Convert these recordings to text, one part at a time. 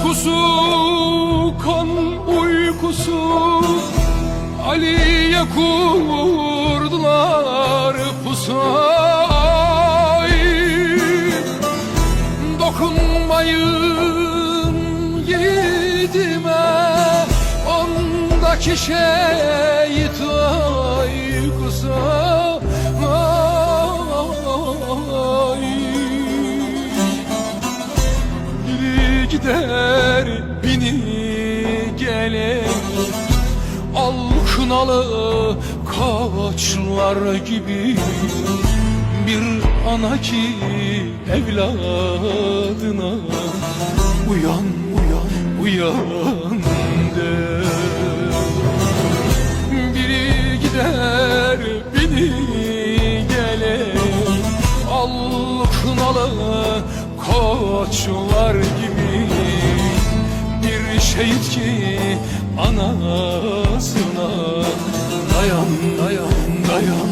Korkusu kan uykusu. Ali'ye kurdular pusayı Dokunmayın yiğidime Ondaki şeytan gelir Al kınalı koçlar gibi Bir ana ki evladına Uyan uyan uyan der Biri gider biri gelir. Al kınalı koçlar gibi Şehit ki anasına. Dayan dayan dayan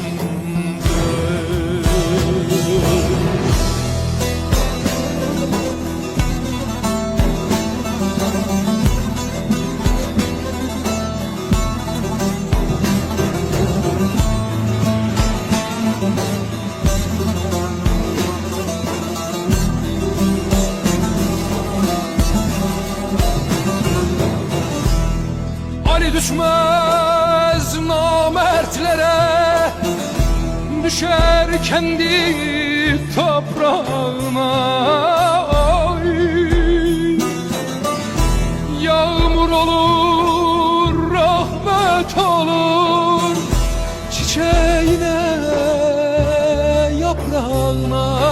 düşmez namertlere Düşer kendi toprağına Ay. Yağmur olur, rahmet olur Çiçeğine, yaprağına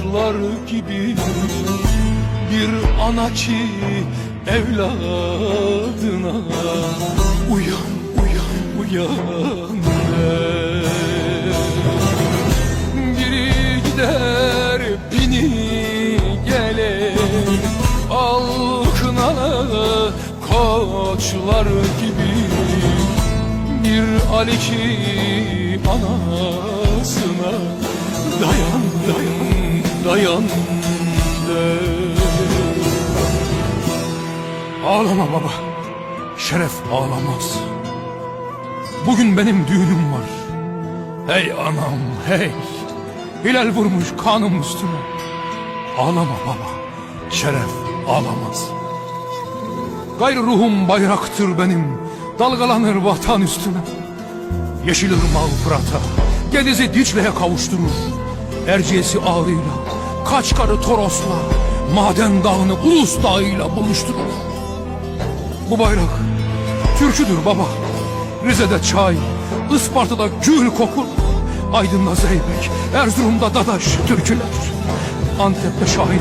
ağaçlar gibi bir ana ki evladına. Uyan uyan uyan. Der. Biri gider bini gelir al kınalı koçlar gibi bir Ali ki anasına dayan der. Ağlama baba, şeref ağlamaz. Bugün benim düğünüm var. Hey anam hey, hilal vurmuş kanım üstüme. Ağlama baba, şeref ağlamaz. Gayrı ruhum bayraktır benim, dalgalanır vatan üstüne. Yeşil ırmağı Fırat'a, Gediz'i Dicle'ye kavuşturur. Erciyes'i Ağrı'yla, Kaçkar'ı Toros'la, Maden Dağı'nı Ulus Dağı'yla buluşturur. Bu bayrak türküdür baba. Rize'de çay, Isparta'da gül kokur. Aydın'da zeybek, Erzurum'da dadaş türküler. Antep'te Şahin,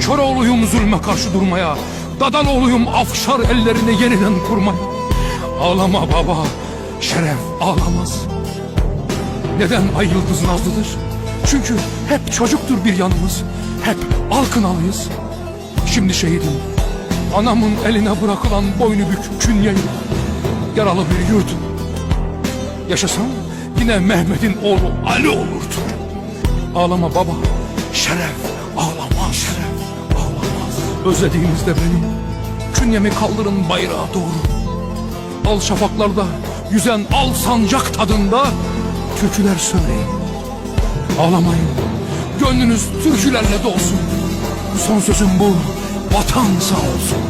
Köroğlu'yum zulme karşı durmaya. Dadaloğlu'yum afşar ellerini yeniden kurmaya. Ağlama baba, şeref ağlamaz. Neden ay yıldız nazlıdır? Çünkü hep çocuktur bir yanımız. Hep alkınalıyız. Şimdi şehidim. Anamın eline bırakılan boynu bükük künyeyim. Yaralı bir yurtum. Yaşasam yine Mehmet'in oğlu Ali olurdu. Ağlama baba. Şeref ağlamaz. Şeref ağlamaz. Özlediğinizde beni. Künyemi kaldırın bayrağa doğru. Al şafaklarda yüzen al sancak tadında türküler söyleyin. Ağlamayın. Gönlünüz türkülerle dolsun. Son sözüm bu. Vatan sağ olsun.